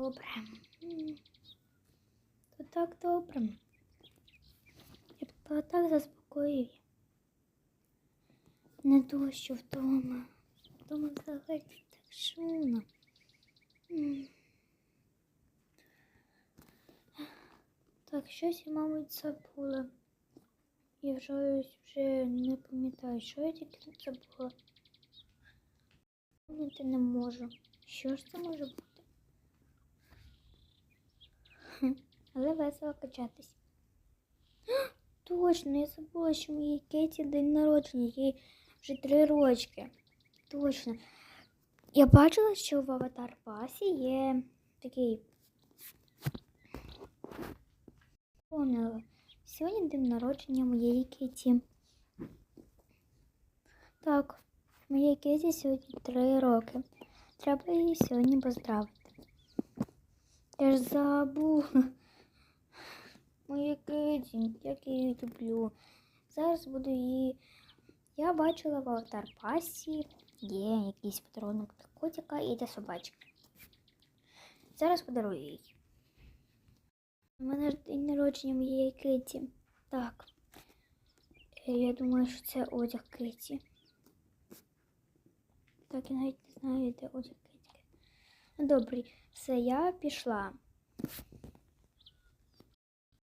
Добре. То так добре. Я б так заспокоює. Не дощу вдома. Вдома взагалі так шумно. Так, щось я, мабуть, забула. Я вже, вже не пам'ятаю, що я тільки забула. Пам'ятати не можу. Що ж це може бути? Але весело качатись. Точно, я забула, що моїй Кеті день народження, їй вже три рочки. Точно. Я бачила, що в аватар пасі є такий. Помнила. Сьогодні день народження моєї Кеті. Так, моїй Кеті сьогодні три роки. Треба її сьогодні поздравити. Я ж забула. Моя як я її люблю. Зараз буду її. Я бачила в аватар пасі. Є якийсь подарунок для котика і для собачки. Зараз подарую їй. У мене ж день народження моєї Кеті. Так. Е, Я думаю, що це одяг Кеті. Так, я навіть не знаю, де одяг Кеті. Ну, добре, все, я пішла.